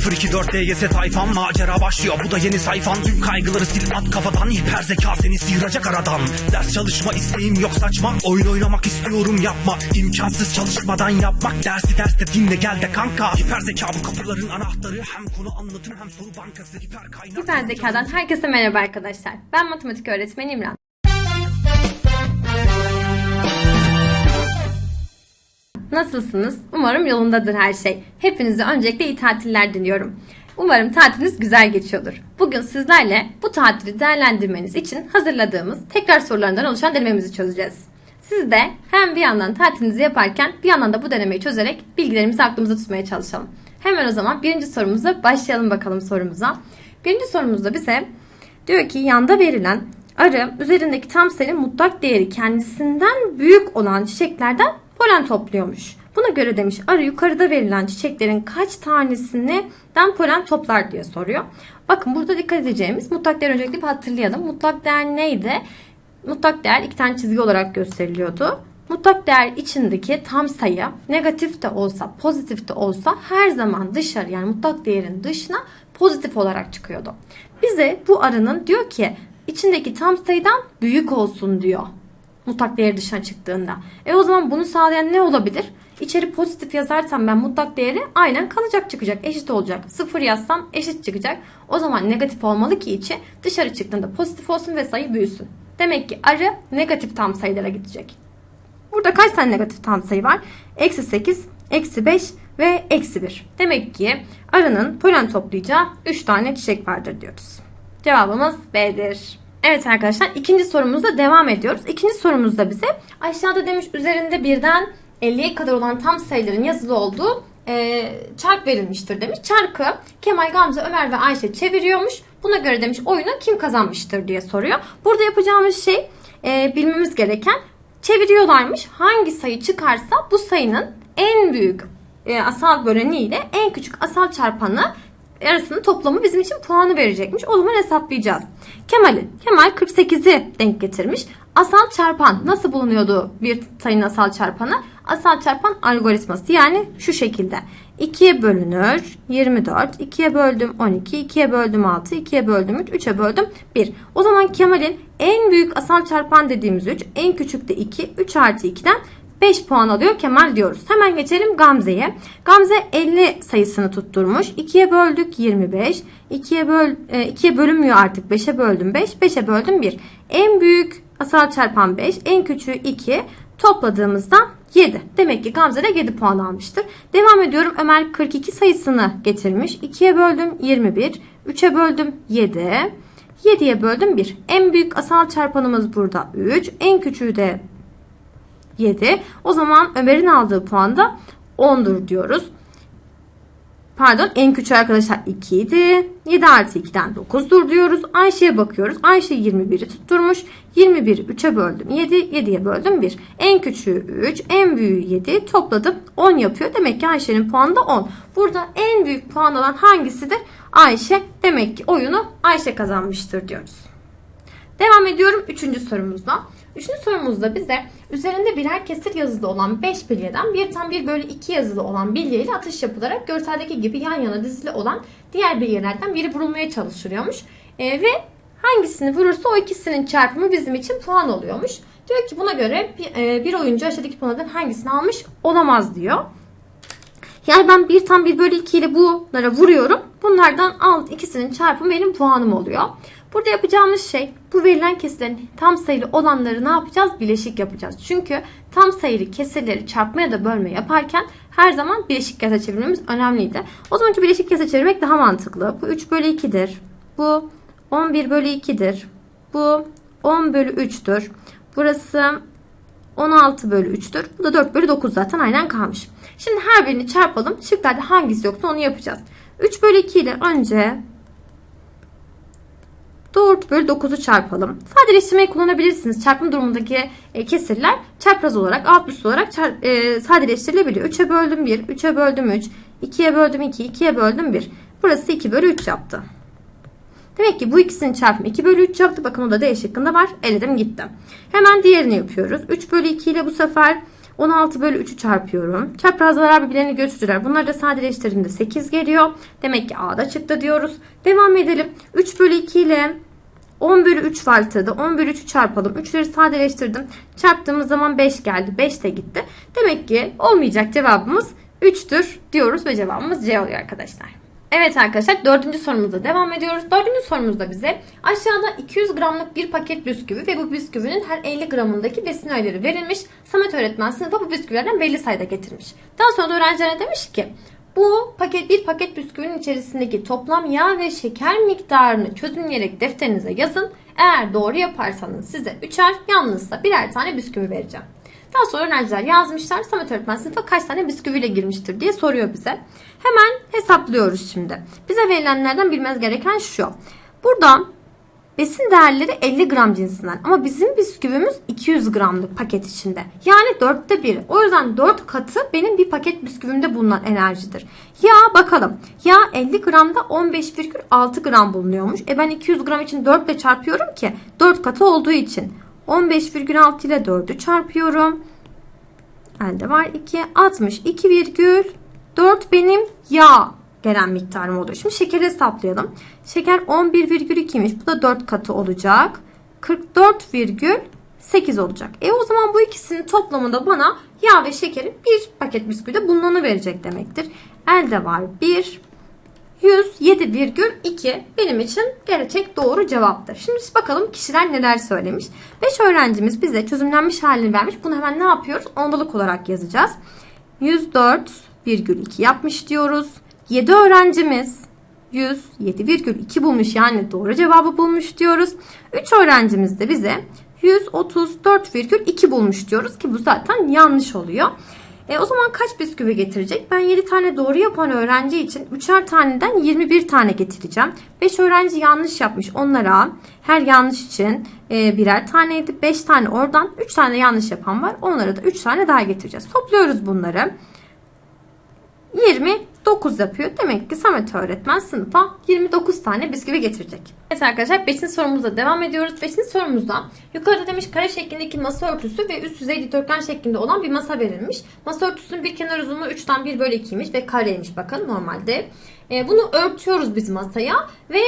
024 DGS tayfan macera başlıyor. Bu da yeni sayfan Tüm kaygıları sil at kafadan hiper zeka seni sıyıracak aradan. Ders çalışma isteğim yok saçma. Oyun oynamak istiyorum yapma. İmkansız çalışmadan yapmak. Dersi derste dinle gel de kanka. Hiper zeka bu kapıların anahtarı. Hem konu anlatım hem soru bankası. Hiper kaynak. Hiper Zeka'dan herkese merhaba arkadaşlar. Ben matematik öğretmeni İmran. Nasılsınız? Umarım yolundadır her şey. Hepinize öncelikle iyi tatiller diliyorum. Umarım tatiliniz güzel geçiyordur. Bugün sizlerle bu tatili değerlendirmeniz için hazırladığımız tekrar sorularından oluşan denememizi çözeceğiz. Siz de hem bir yandan tatilinizi yaparken bir yandan da bu denemeyi çözerek bilgilerimizi aklımızda tutmaya çalışalım. Hemen o zaman birinci sorumuza başlayalım bakalım sorumuza. Birinci sorumuzda bize diyor ki yanda verilen arı üzerindeki tam sayı mutlak değeri kendisinden büyük olan çiçeklerden polen topluyormuş. Buna göre demiş arı yukarıda verilen çiçeklerin kaç tanesinden polen toplar diye soruyor. Bakın burada dikkat edeceğimiz mutlak değer öncelikle bir hatırlayalım. Mutlak değer neydi? Mutlak değer iki tane çizgi olarak gösteriliyordu. Mutlak değer içindeki tam sayı negatif de olsa pozitif de olsa her zaman dışarı yani mutlak değerin dışına pozitif olarak çıkıyordu. Bize bu arının diyor ki içindeki tam sayıdan büyük olsun diyor. Mutlak değeri dışına çıktığında. E o zaman bunu sağlayan ne olabilir? İçeri pozitif yazarsam ben mutlak değeri aynen kalacak çıkacak. Eşit olacak. Sıfır yazsam eşit çıkacak. O zaman negatif olmalı ki içi dışarı çıktığında pozitif olsun ve sayı büyüsün. Demek ki arı negatif tam sayılara gidecek. Burada kaç tane negatif tam sayı var? Eksi 8, eksi 5 ve eksi 1. Demek ki arının polen toplayacağı 3 tane çiçek vardır diyoruz. Cevabımız B'dir. Evet arkadaşlar ikinci sorumuzda devam ediyoruz. İkinci sorumuzda bize aşağıda demiş üzerinde birden 50'ye kadar olan tam sayıların yazılı olduğu e, çark verilmiştir demiş. Çarkı Kemal, Gamze, Ömer ve Ayşe çeviriyormuş. Buna göre demiş oyunu kim kazanmıştır diye soruyor. Burada yapacağımız şey e, bilmemiz gereken çeviriyorlarmış. Hangi sayı çıkarsa bu sayının en büyük e, asal böleni ile en küçük asal çarpanı arasının toplamı bizim için puanı verecekmiş. O zaman hesaplayacağız. Kemal'in. Kemal 48'i denk getirmiş. Asal çarpan nasıl bulunuyordu bir sayının asal çarpanı? Asal çarpan algoritması yani şu şekilde. 2'ye bölünür 24, 2'ye böldüm 12, 2'ye böldüm 6, 2'ye böldüm 3, 3'e böldüm 1. O zaman Kemal'in en büyük asal çarpan dediğimiz 3, en küçük de 2, 3 artı 2'den 5 puan alıyor Kemal diyoruz. Hemen geçelim Gamze'ye. Gamze 50 sayısını tutturmuş. 2'ye böldük 25. 2'ye böl 2'ye bölünmüyor artık. 5'e böldüm 5. 5'e böldüm 1. En büyük asal çarpan 5, en küçüğü 2. Topladığımızda 7. Demek ki Gamze de 7 puan almıştır. Devam ediyorum. Ömer 42 sayısını getirmiş. 2'ye böldüm 21. 3'e böldüm 7. 7'ye böldüm 1. En büyük asal çarpanımız burada 3. En küçüğü de 7. O zaman Ömer'in aldığı puan da 10'dur diyoruz. Pardon en küçük arkadaşlar 2 idi. 7 artı 2'den 9'dur diyoruz. Ayşe'ye bakıyoruz. Ayşe 21'i tutturmuş. 21'i 3'e böldüm 7. 7'ye böldüm 1. En küçüğü 3. En büyüğü 7. Topladım 10 yapıyor. Demek ki Ayşe'nin puanı da 10. Burada en büyük puan olan hangisidir? Ayşe. Demek ki oyunu Ayşe kazanmıştır diyoruz. Devam ediyorum 3. sorumuzda. Üçüncü sorumuzda bize üzerinde birer kesir yazılı olan 5 bilyeden bir tam 1 bölü 2 yazılı olan bilye ile atış yapılarak görseldeki gibi yan yana dizili olan diğer bilyelerden biri vurulmaya çalışılıyormuş. E, ve hangisini vurursa o ikisinin çarpımı bizim için puan oluyormuş. Diyor ki buna göre bir, e, bir oyuncu aşağıdaki puanlardan hangisini almış olamaz diyor. Yani ben bir tam 1 bölü 2 ile bunlara vuruyorum. Bunlardan alt ikisinin çarpımı benim puanım oluyor. Burada yapacağımız şey bu verilen kesirlerin tam sayılı olanları ne yapacağız? Bileşik yapacağız. Çünkü tam sayılı kesirleri çarpma ya da bölme yaparken her zaman bileşik kese çevirmemiz önemliydi. O zaman ki bileşik kese çevirmek daha mantıklı. Bu 3 bölü 2'dir. Bu 11 bölü 2'dir. Bu 10 bölü 3'tür. Burası 16 bölü 3'tür. Bu da 4 bölü 9 zaten aynen kalmış. Şimdi her birini çarpalım. Şıklarda hangisi yoksa onu yapacağız. 3 bölü 2 ile önce 4 bölü 9'u çarpalım. Sadeleştirmeyi kullanabilirsiniz. Çarpım durumundaki e, kesirler çapraz olarak alt üst olarak e, sadeleştirilebiliyor. 3'e böldüm 1, 3'e böldüm 3, 2'ye böldüm 2, 2'ye böldüm 1. Burası 2 bölü 3 yaptı. Demek ki bu ikisinin çarpımı 2 bölü 3 yaptı. Bakın o da D şıkkında var. Eledim gitti. Hemen diğerini yapıyoruz. 3 bölü 2 ile bu sefer 16 bölü 3'ü çarpıyorum. Çaprazlar birbirlerini götürdüler. Bunları da sadeleştirdiğimde 8 geliyor. Demek ki A'da çıktı diyoruz. Devam edelim. 3 bölü 2 ile 10 bölü 3 var sırada. 10 bölü 3'ü çarpalım. 3'leri sadeleştirdim. Çarptığımız zaman 5 geldi. 5 de gitti. Demek ki olmayacak cevabımız 3'tür diyoruz ve cevabımız C oluyor arkadaşlar. Evet arkadaşlar dördüncü sorumuzda devam ediyoruz. Dördüncü sorumuzda bize aşağıda 200 gramlık bir paket bisküvi ve bu bisküvinin her 50 gramındaki besin öğeleri verilmiş. Samet öğretmen sınıfa bu bisküvilerden belli sayıda getirmiş. Daha sonra da öğrencilere demiş ki bu paket bir paket bisküvinin içerisindeki toplam yağ ve şeker miktarını çözümleyerek defterinize yazın. Eğer doğru yaparsanız size üçer, yanlışsa birer tane bisküvi vereceğim. Daha sonra öğrenciler yazmışlar. Samet öğretmen sınıfa kaç tane bisküviyle girmiştir diye soruyor bize. Hemen hesaplıyoruz şimdi. Bize verilenlerden bilmez gereken şu. Buradan besin değerleri 50 gram cinsinden ama bizim bisküvimiz 200 gramlık paket içinde. Yani dörtte bir. O yüzden 4 katı benim bir paket bisküvimde bulunan enerjidir. Yağ bakalım. Yağ 50 gramda 15,6 gram bulunuyormuş. E ben 200 gram için 4 ile çarpıyorum ki 4 katı olduğu için. 15,6 ile 4'ü çarpıyorum. Elde var 2. 62,4 benim yağ gelen miktarım oluyor. Şimdi şekeri hesaplayalım. Şeker 11,2'ymiş. Bu da 4 katı olacak. 44,8 olacak. E o zaman bu ikisinin toplamında bana yağ ve şekerin bir paket bisküvide bulunanı verecek demektir. Elde var 1. 107,2 benim için gerçek doğru cevaptır. Şimdi bakalım kişiler neler söylemiş. 5 öğrencimiz bize çözümlenmiş halini vermiş. Bunu hemen ne yapıyoruz? Ondalık olarak yazacağız. 104,2 yapmış diyoruz. 7 öğrencimiz 107,2 bulmuş yani doğru cevabı bulmuş diyoruz. 3 öğrencimiz de bize 134,2 bulmuş diyoruz ki bu zaten yanlış oluyor. E, o zaman kaç bisküvi getirecek? Ben 7 tane doğru yapan öğrenci için 3'er taneden 21 tane getireceğim. 5 öğrenci yanlış yapmış. Onlara her yanlış için e, birer taneydi. 5 tane oradan 3 tane yanlış yapan var. Onlara da 3 tane daha getireceğiz. Topluyoruz bunları. 29 yapıyor. Demek ki Samet öğretmen sınıfa 29 tane bisküvi getirecek. Evet arkadaşlar 5. sorumuzla devam ediyoruz. 5. sorumuzda yukarıda demiş kare şeklindeki masa örtüsü ve üst yüzey dikdörtgen şeklinde olan bir masa verilmiş. Masa örtüsünün bir kenar uzunluğu 3'ten 1 bölü 2'ymiş ve kareymiş bakın normalde. E, bunu örtüyoruz biz masaya ve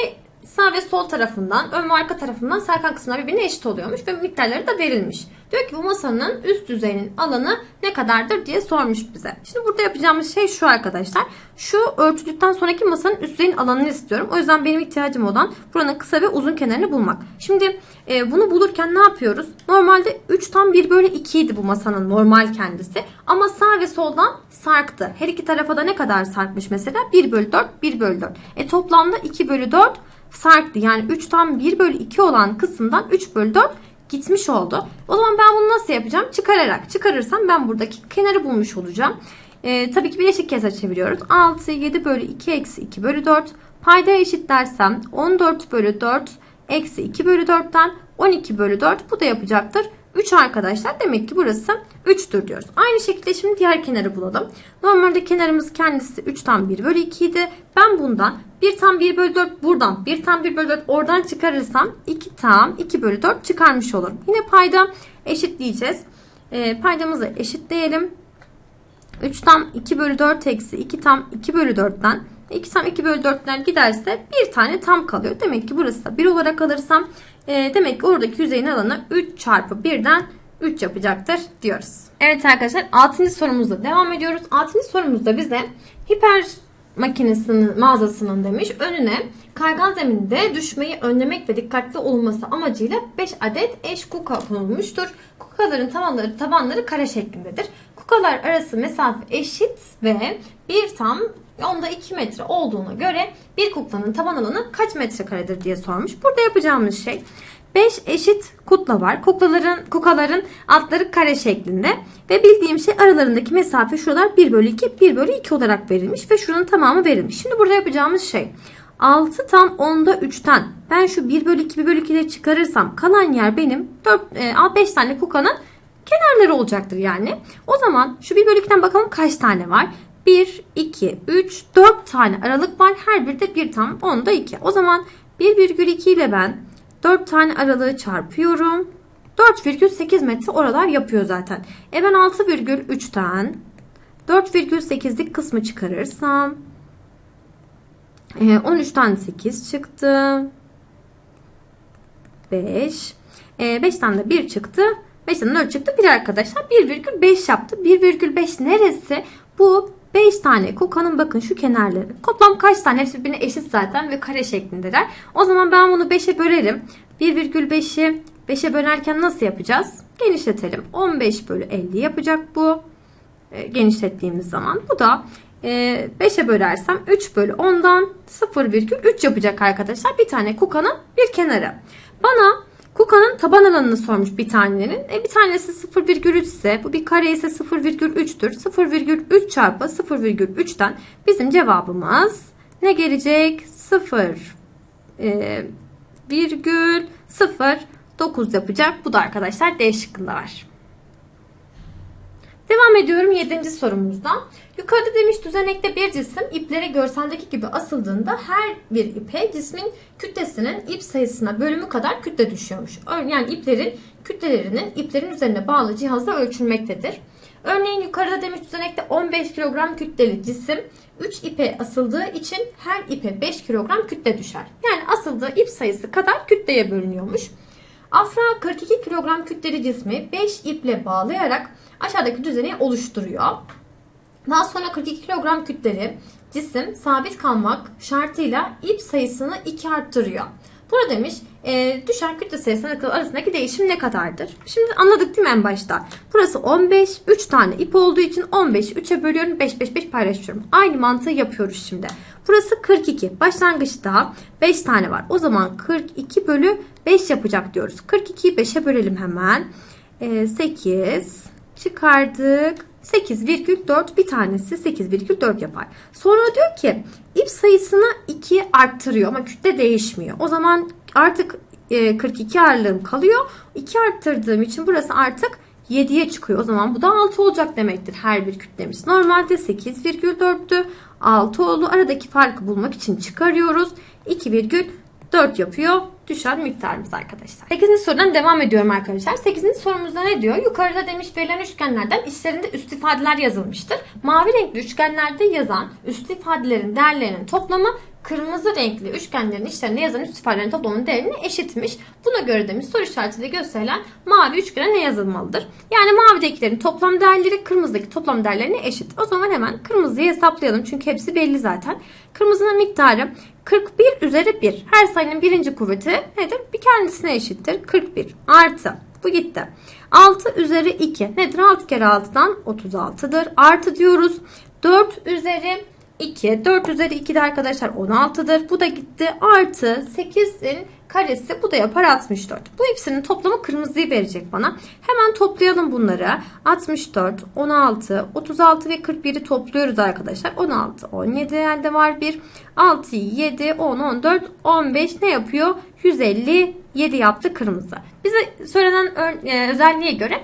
sağ ve sol tarafından, ön ve arka tarafından sarkan kısımlar birbirine eşit oluyormuş ve miktarları da verilmiş. Diyor ki bu masanın üst yüzeyinin alanı ne kadardır diye sormuş bize. Şimdi burada yapacağımız şey şu arkadaşlar. Şu örtülükten sonraki masanın üst yüzeyin alanını istiyorum. O yüzden benim ihtiyacım olan buranın kısa ve uzun kenarını bulmak. Şimdi e, bunu bulurken ne yapıyoruz? Normalde 3 tam 1 bölü 2 idi bu masanın normal kendisi. Ama sağ ve soldan sarktı. Her iki tarafa da ne kadar sarkmış mesela? 1 bölü 4, 1 bölü 4. E toplamda 2 bölü 4 sarktı. Yani 3 tam 1 bölü 2 olan kısımdan 3 bölü 4 gitmiş oldu. O zaman ben bunu nasıl yapacağım? Çıkararak. Çıkarırsam ben buradaki kenarı bulmuş olacağım. Ee, tabii ki bileşik kese çeviriyoruz. 6, 7 bölü 2 eksi 2 bölü 4. Payda eşit dersem 14 bölü 4 eksi 2 bölü 4'ten 12 bölü 4. Bu da yapacaktır. 3 arkadaşlar. Demek ki burası 3'tür diyoruz. Aynı şekilde şimdi diğer kenarı bulalım. Normalde kenarımız kendisi 3 tam 1 bölü 2 idi. Ben bundan 1 tam 1 bölü 4 buradan 1 tam 1 bölü 4 oradan çıkarırsam 2 tam 2 bölü 4 çıkarmış olurum. Yine payda eşitleyeceğiz. E, paydamızı eşitleyelim. 3 tam 2 bölü 4 eksi 2 tam 2 bölü 4'ten 2 tam 2 bölü 4'ler giderse bir tane tam kalıyor. Demek ki burası da 1 olarak alırsam e, demek ki oradaki yüzeyin alanı 3 çarpı 1'den 3 yapacaktır diyoruz. Evet arkadaşlar 6. sorumuzla devam ediyoruz. 6. sorumuzda bize hiper makinesinin mağazasının demiş önüne kaygan zeminde düşmeyi önlemek ve dikkatli olunması amacıyla 5 adet eş kuka konulmuştur. Kukaların tavanları, tabanları kare şeklindedir. Kukalar arası mesafe eşit ve bir tam onda 2 metre olduğuna göre bir kuklanın taban alanı kaç metrekaredir diye sormuş. Burada yapacağımız şey 5 eşit kutla var. Kuklaların, kukaların altları kare şeklinde. Ve bildiğim şey aralarındaki mesafe şuralar 1 bölü 2, 1 bölü 2 olarak verilmiş. Ve şuranın tamamı verilmiş. Şimdi burada yapacağımız şey 6 tam 10'da 3'ten ben şu 1 bölü 2, 1 bölü 2'leri çıkarırsam kalan yer benim 4, 5 tane kukanın kenarları olacaktır yani. O zaman şu 1 bölü 2'den bakalım kaç tane var. 1, 2, 3, 4 tane aralık var. Her biri de 1 tam 10'da 2. O zaman 1,2 ile ben 4 tane aralığı çarpıyorum. 4,8 metre oralar yapıyor zaten. E ben 6,3'ten 4,8'lik kısmı çıkarırsam e, 13'ten 8 çıktı. 5. E, 5'ten de 1 çıktı. 5'ten 4 çıktı. 1 arkadaşlar 1,5 yaptı. 1,5 neresi? Bu 5 tane kokanın bakın şu kenarları. Toplam kaç tane? Hepsi birbirine eşit zaten ve kare şeklindeler. O zaman ben bunu 5'e bölerim. 1,5'i 5'e bölerken nasıl yapacağız? Genişletelim. 15 bölü 50 yapacak bu. E, genişlettiğimiz zaman. Bu da e, 5'e bölersem 3 bölü 10'dan 0,3 yapacak arkadaşlar. Bir tane kukanın bir kenarı. Bana kukanın taban alanını sormuş bir tanenin. E, bir tanesi 0,3 ise bu bir kare ise 0,3'tür. 0,3 çarpı 0,3'ten bizim cevabımız ne gelecek? 0 e, virgül 0,9 yapacak. Bu da arkadaşlar D şıkkında var. Devam ediyorum 7. sorumuzdan. Yukarıda demiş düzenekte bir cisim iplere görseldeki gibi asıldığında her bir ipe cismin kütlesinin ip sayısına bölümü kadar kütle düşüyormuş. Yani iplerin kütlelerinin iplerin üzerine bağlı cihazla ölçülmektedir. Örneğin yukarıda demiş düzenekte 15 kilogram kütleli cisim 3 ipe asıldığı için her ipe 5 kilogram kütle düşer. Yani asıldığı ip sayısı kadar kütleye bölünüyormuş. Afra 42 kilogram kütleli cismi 5 iple bağlayarak aşağıdaki düzeni oluşturuyor. Daha sonra 42 kilogram kütleli cisim sabit kalmak şartıyla ip sayısını 2 arttırıyor. Burada demiş e, düşen kütle sayısının arasındaki değişim ne kadardır? Şimdi anladık değil mi en başta? Burası 15, 3 tane ip olduğu için 15'i 3'e bölüyorum, 5 5 5 paylaşıyorum. Aynı mantığı yapıyoruz şimdi. Burası 42. Başlangıçta 5 tane var. O zaman 42 bölü 5 yapacak diyoruz. 42'yi 5'e bölelim hemen. E, 8 çıkardık. 8,4 bir tanesi 8,4 yapar. Sonra diyor ki ip sayısını 2 arttırıyor ama kütle değişmiyor. O zaman artık 42 ağırlığım kalıyor. 2 arttırdığım için burası artık 7'ye çıkıyor. O zaman bu da 6 olacak demektir her bir kütlemiz. Normalde 8,4'tü. 6 oldu. Aradaki farkı bulmak için çıkarıyoruz. 2,4 yapıyor düşen miktarımız arkadaşlar. 8. sorudan devam ediyorum arkadaşlar. 8. sorumuzda ne diyor? Yukarıda demiş verilen üçgenlerden içlerinde üst ifadeler yazılmıştır. Mavi renkli üçgenlerde yazan üst ifadelerin değerlerinin toplamı kırmızı renkli üçgenlerin içlerinde yazan üst ifadelerin toplamının değerine eşitmiş. Buna göre demiş soru işaretiyle gösterilen mavi üçgene ne yazılmalıdır? Yani mavidekilerin toplam değerleri kırmızıdaki toplam değerlerine eşit. O zaman hemen kırmızıyı hesaplayalım çünkü hepsi belli zaten. Kırmızının miktarı 41 üzeri 1. Her sayının birinci kuvveti nedir? Bir kendisine eşittir. 41 artı. Bu gitti. 6 üzeri 2 nedir? 6 kere 6'dan 36'dır. Artı diyoruz. 4 üzeri 2. 4 üzeri 2 de arkadaşlar 16'dır. Bu da gitti. Artı 8'in karesi bu da yapar 64. Bu hepsinin toplamı kırmızıyı verecek bana. Hemen toplayalım bunları. 64, 16, 36 ve 41'i topluyoruz arkadaşlar. 16, 17 elde var bir. 6, 7, 10, 14, 15 ne yapıyor? 157 yaptı kırmızı. Bize söylenen e, özelliğe göre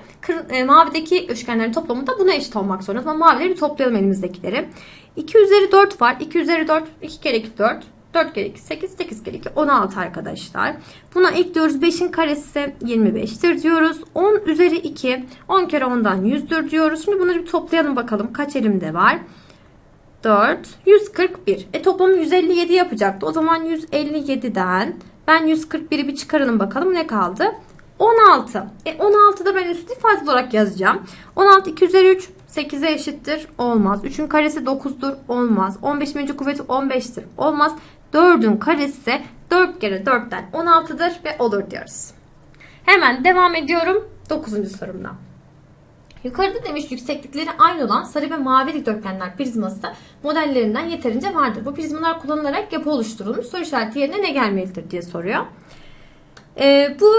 e, mavideki üçgenlerin toplamı da buna eşit olmak zorunda. Ama mavileri bir toplayalım elimizdekileri. 2 üzeri 4 var. 2 üzeri 4, 2 kere 2 4. 4 kere 2 8, 8 kere 2 16 arkadaşlar. Buna ekliyoruz 5'in karesi 25'tir diyoruz. 10 üzeri 2 10 kere 10'dan 100'dür diyoruz. Şimdi bunları bir toplayalım bakalım kaç elimde var. 4, 141. E toplamı 157 yapacaktı. O zaman 157'den ben 141'i bir çıkaralım bakalım ne kaldı? 16. E 16'da ben üstü ifade olarak yazacağım. 16 2 üzeri 3 8'e eşittir. Olmaz. 3'ün karesi 9'dur. Olmaz. 15. kuvveti 15'tir. Olmaz. 4'ün karesi 4 kere 4'ten 16'dır ve olur diyoruz. Hemen devam ediyorum 9. sorumdan. Yukarıda demiş yükseklikleri aynı olan sarı ve mavi dikdörtgenler prizması da modellerinden yeterince vardır. Bu prizmalar kullanılarak yapı oluşturulmuş. Soru işareti yerine ne gelmelidir diye soruyor. Ee, bu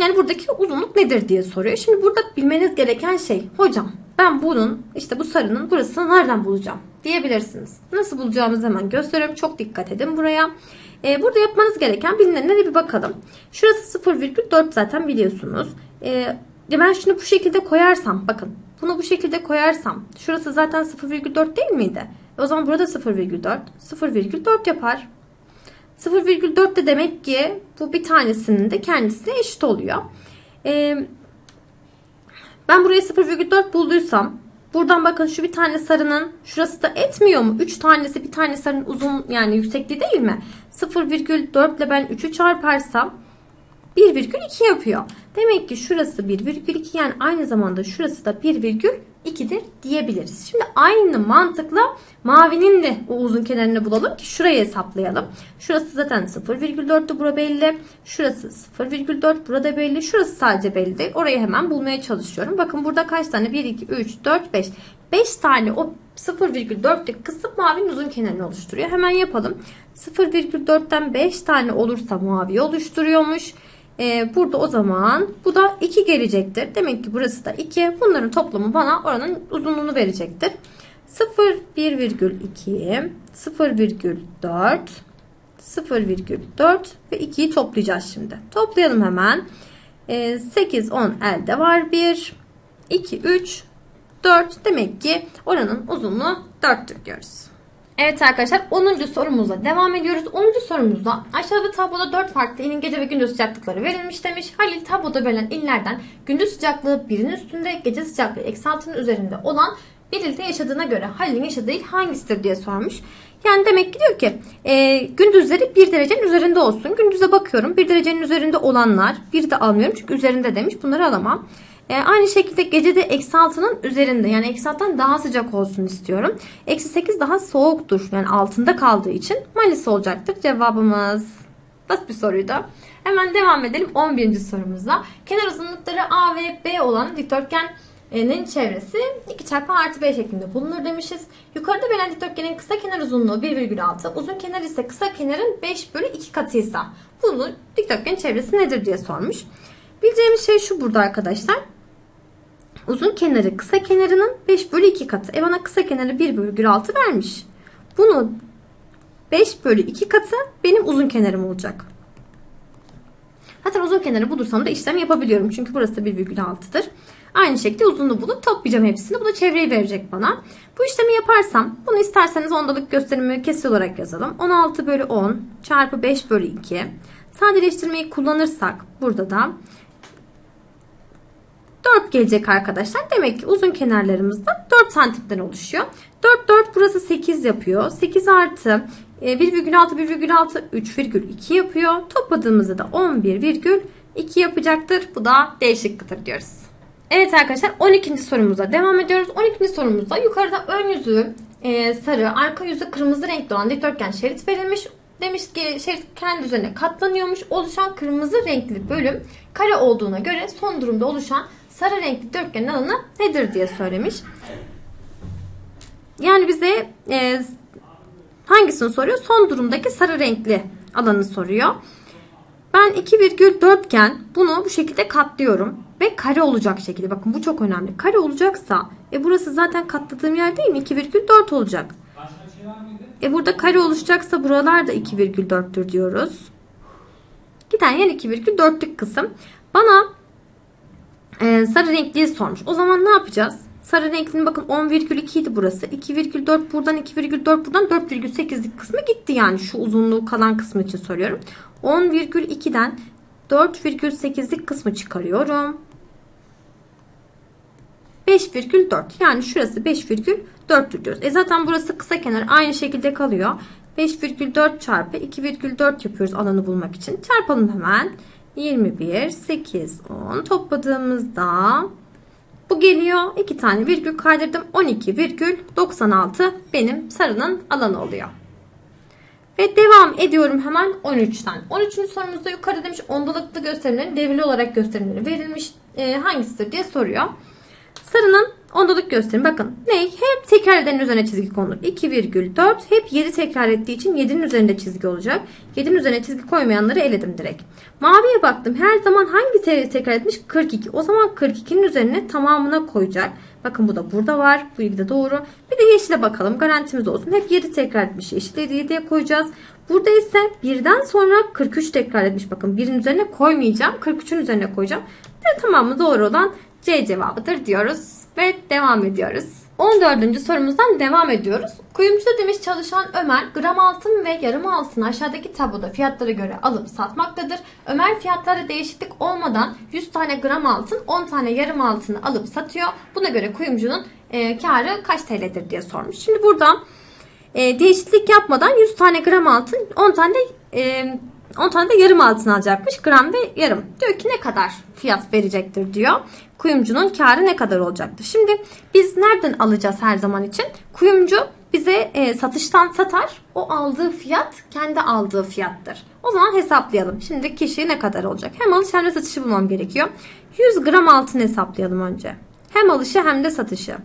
yani buradaki uzunluk nedir diye soruyor. Şimdi burada bilmeniz gereken şey hocam ben bunun işte bu sarının burasını nereden bulacağım diyebilirsiniz. Nasıl bulacağımızı hemen gösteriyorum. Çok dikkat edin buraya. Ee, burada yapmanız gereken bilinenlere bir bakalım. Şurası 0,4 zaten biliyorsunuz. Ee, ben şunu bu şekilde koyarsam bakın bunu bu şekilde koyarsam şurası zaten 0,4 değil miydi? O zaman burada 0,4 0,4 yapar. 0,4 de demek ki bu bir tanesinin de kendisine eşit oluyor. Ee, ben buraya 0,4 bulduysam buradan bakın şu bir tane sarının şurası da etmiyor mu? 3 tanesi bir tane sarının uzun yani yüksekliği değil mi? 0,4 ile ben 3'ü çarparsam 1,2 yapıyor. Demek ki şurası 1,2 yani aynı zamanda şurası da 1,2'dir diyebiliriz. Şimdi aynı mantıkla mavinin de o uzun kenarını bulalım ki şurayı hesaplayalım. Şurası zaten 0,4'tü bura belli. Şurası 0,4 burada belli. Şurası sadece belli değil. Orayı hemen bulmaya çalışıyorum. Bakın burada kaç tane? 1, 2, 3, 4, 5. 5 tane o 0,4'lük kısım mavinin uzun kenarını oluşturuyor. Hemen yapalım. 0,4'ten 5 tane olursa mavi oluşturuyormuş. Ee, burada o zaman bu da 2 gelecektir. Demek ki burası da 2. Bunların toplamı bana oranın uzunluğunu verecektir. 0, 1,2, 0,4, 0,4 ve 2'yi toplayacağız şimdi. Toplayalım hemen. Ee, 8, 10 elde var. 1, 2, 3, 4. Demek ki oranın uzunluğu 4'tür diyoruz. Evet arkadaşlar 10. sorumuzla devam ediyoruz. 10. sorumuzda aşağıda tabloda 4 farklı ilin gece ve gündüz sıcaklıkları verilmiş demiş. Halil tabloda verilen illerden gündüz sıcaklığı 1'in üstünde gece sıcaklığı eksi 6'nın üzerinde olan bir ilde yaşadığına göre Halil'in yaşadığı il hangisidir diye sormuş. Yani demek ki diyor ki e, gündüzleri 1 derecenin üzerinde olsun. Gündüze bakıyorum 1 derecenin üzerinde olanlar 1 de almıyorum çünkü üzerinde demiş bunları alamam. E, aynı şekilde gecede eksi 6'nın üzerinde yani eksi 6'dan daha sıcak olsun istiyorum. Eksi 8 daha soğuktur yani altında kaldığı için Manisa olacaktır cevabımız. Basit bir soruydu. Hemen devam edelim 11. sorumuzla. Kenar uzunlukları A ve B olan dikdörtgenin çevresi 2 çarpı artı B şeklinde bulunur demişiz. Yukarıda verilen dikdörtgenin kısa kenar uzunluğu 1,6 uzun kenar ise kısa kenarın 5 bölü 2 katıysa bunu dikdörtgenin çevresi nedir diye sormuş. Bileceğimiz şey şu burada arkadaşlar. Uzun kenarı kısa kenarının 5 bölü 2 katı. E bana kısa kenarı 1,6 vermiş. Bunu 5 bölü 2 katı benim uzun kenarım olacak. Hatta uzun kenarı bulursam da işlem yapabiliyorum. Çünkü burası da 1,6'dır. Aynı şekilde uzunluğu bulup toplayacağım hepsini. Bu da çevreyi verecek bana. Bu işlemi yaparsam bunu isterseniz ondalık gösterimi kesir olarak yazalım. 16 bölü 10 çarpı 5 bölü 2. Sadeleştirmeyi kullanırsak burada da 4 gelecek arkadaşlar. Demek ki uzun kenarlarımız da 4 santimden oluşuyor. 4 4 burası 8 yapıyor. 8 artı e, 1,6 1,6 3,2 yapıyor. Topladığımızda da 11,2 yapacaktır. Bu da D şıkkıdır diyoruz. Evet arkadaşlar 12. sorumuza devam ediyoruz. 12. sorumuzda yukarıda ön yüzü e, sarı, arka yüzü kırmızı renkli olan dikdörtgen şerit verilmiş. Demiş ki şerit kendi üzerine katlanıyormuş. Oluşan kırmızı renkli bölüm kare olduğuna göre son durumda oluşan sarı renkli dörtgenin alanı nedir diye söylemiş. Yani bize e, hangisini soruyor? Son durumdaki sarı renkli alanı soruyor. Ben 2,4 iken bunu bu şekilde katlıyorum. Ve kare olacak şekilde. Bakın bu çok önemli. Kare olacaksa e burası zaten katladığım yer değil mi? 2,4 olacak. E burada kare oluşacaksa buralar da 2,4'tür diyoruz. Giden yer 2,4'lük kısım. Bana e, sarı renkliyi sormuş. O zaman ne yapacağız? Sarı renklinin bakın 10,2 idi burası. 2,4 buradan 2,4 buradan 4,8'lik kısmı gitti yani şu uzunluğu kalan kısmı için soruyorum. 10,2'den 4,8'lik kısmı çıkarıyorum. 5,4 yani şurası 5,4'tür diyoruz. E zaten burası kısa kenar aynı şekilde kalıyor. 5,4 çarpı 2,4 yapıyoruz alanı bulmak için. Çarpalım hemen. 21, 8, 10 topladığımızda bu geliyor. 2 tane virgül kaydırdım. 12,96 benim sarının alanı oluyor. Ve devam ediyorum hemen 13'ten. 13. sorumuzda yukarıda demiş ondalıklı gösterimlerin devirli olarak gösterimleri verilmiş e, hangisidir diye soruyor. Sarının ondalık gösterimi bakın ne? Hep tekrar edenin üzerine çizgi konulur. 2,4 hep 7 tekrar ettiği için 7'nin üzerinde çizgi olacak. 7'nin üzerine çizgi koymayanları eledim direkt. Maviye baktım. Her zaman hangi te- tekrar etmiş? 42. O zaman 42'nin üzerine tamamına koyacak. Bakın bu da burada var. Bu ilgi de doğru. Bir de yeşile bakalım. Garantimiz olsun. Hep 7 tekrar etmiş. Yeşili 7'ye koyacağız. Burada ise birden sonra 43 tekrar etmiş. Bakın birin üzerine koymayacağım. 43'ün üzerine koyacağım. De tamamı doğru olan C cevabıdır diyoruz ve devam ediyoruz. 14. sorumuzdan devam ediyoruz. Kuyumcuda demiş çalışan Ömer gram altın ve yarım altın aşağıdaki tabloda fiyatlara göre alıp satmaktadır. Ömer fiyatlarda değişiklik olmadan 100 tane gram altın 10 tane yarım altını alıp satıyor. Buna göre kuyumcunun e, karı kaç TL'dir diye sormuş. Şimdi buradan e, değişiklik yapmadan 100 tane gram altın 10 tane e, 10 tane de yarım altın alacakmış. Gram ve yarım. Diyor ki ne kadar fiyat verecektir diyor. Kuyumcunun karı ne kadar olacaktır? Şimdi biz nereden alacağız her zaman için? Kuyumcu bize e, satıştan satar. O aldığı fiyat kendi aldığı fiyattır. O zaman hesaplayalım. Şimdi kişi ne kadar olacak? Hem alış hem de satışı bulmam gerekiyor. 100 gram altın hesaplayalım önce. Hem alışı hem de satışı.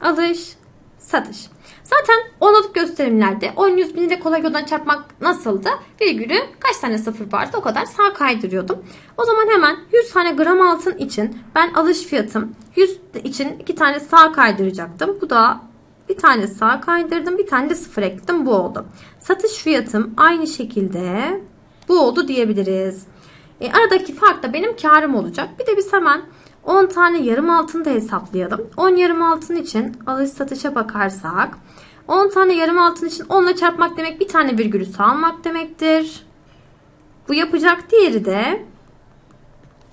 Alış, satış. Zaten onluk gösterimlerde 10 100 bini de kolay yoldan çarpmak nasıldı? Virgülü kaç tane sıfır varsa o kadar sağ kaydırıyordum. O zaman hemen 100 tane gram altın için ben alış fiyatım 100 için 2 tane sağ kaydıracaktım. Bu da bir tane sağ kaydırdım bir tane de sıfır ekledim bu oldu. Satış fiyatım aynı şekilde bu oldu diyebiliriz. E, aradaki fark da benim karım olacak. Bir de biz hemen 10 tane yarım altını da hesaplayalım. 10 yarım altın için alış satışa bakarsak 10 tane yarım altın için 10 ile çarpmak demek bir tane virgülü sağlamak demektir. Bu yapacak. Diğeri de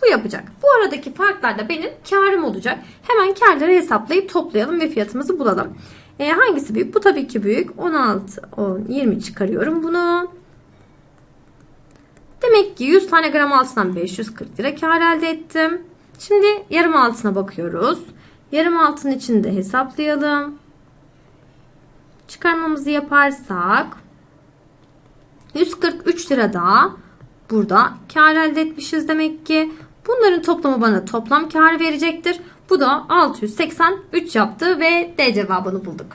bu yapacak. Bu aradaki farklar da benim karım olacak. Hemen karları hesaplayıp toplayalım ve fiyatımızı bulalım. E, hangisi büyük? Bu tabii ki büyük. 16, 10, 20 çıkarıyorum bunu. Demek ki 100 tane gram altından 540 lira kar elde ettim. Şimdi yarım altına bakıyoruz. Yarım altın için de hesaplayalım. Çıkarmamızı yaparsak 143 lira daha burada kar elde etmişiz demek ki. Bunların toplamı bana toplam kar verecektir. Bu da 683 yaptı ve D cevabını bulduk.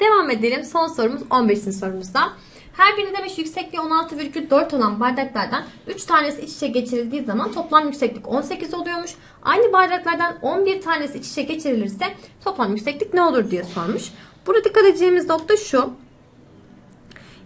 Devam edelim. Son sorumuz 15. sorumuzda. Her biri demiş yüksekliği 16,4 olan bardaklardan 3 tanesi iç içe geçirildiği zaman toplam yükseklik 18 oluyormuş. Aynı bardaklardan 11 tanesi iç içe geçirilirse toplam yükseklik ne olur diye sormuş. Burada dikkat edeceğimiz nokta şu.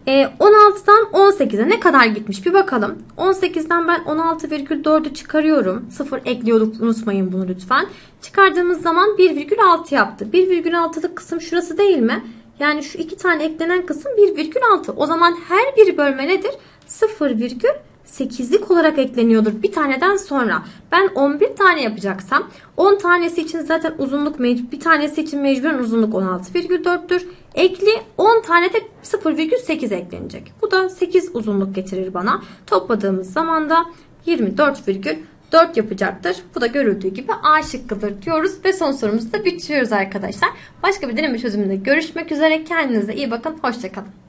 E, 16'dan 18'e ne kadar gitmiş bir bakalım. 18'den ben 16,4'ü çıkarıyorum. 0 ekliyorduk unutmayın bunu lütfen. Çıkardığımız zaman 1,6 yaptı. 1,6'lık kısım şurası değil mi? Yani şu iki tane eklenen kısım 1,6. O zaman her bir bölme nedir? 0,8'lik olarak ekleniyordur bir taneden sonra. Ben 11 tane yapacaksam 10 tanesi için zaten uzunluk mecbur, bir tanesi için mecburen uzunluk 16,4'tür. Ekli 10 tane de 0,8 eklenecek. Bu da 8 uzunluk getirir bana. Topladığımız zaman da 24,4 yapacaktır. Bu da görüldüğü gibi A şıkkıdır diyoruz ve son sorumuzu da bitiriyoruz arkadaşlar. Başka bir deneme çözümünde görüşmek üzere. Kendinize iyi bakın. Hoşçakalın.